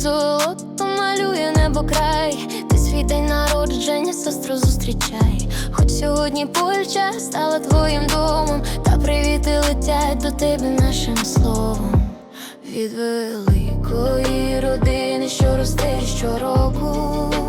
золото малює небо край, ти свій день народження, сестру зустрічай. Хоч сьогодні польща стала твоїм домом, та привіти летять до тебе нашим словом. Від великої родини, що росте щороку.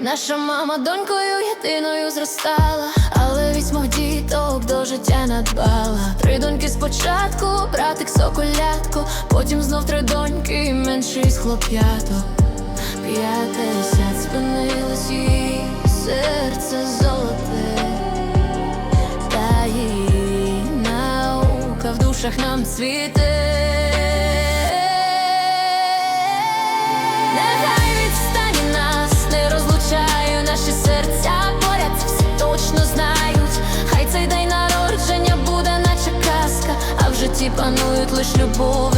Наша мама донькою єдиною зростала, але вісьмох діток до життя надбала. Три доньки спочатку, братик соколятко, потім знов три доньки, і менший з хлоп'яток. П'ятдесят спинилось її серце золоте, та її наука в душах нам цвіте. Наші серця поряд всі точно знають. Хай цей день народження буде, наче казка, а в житті панують лиш любов і ласка.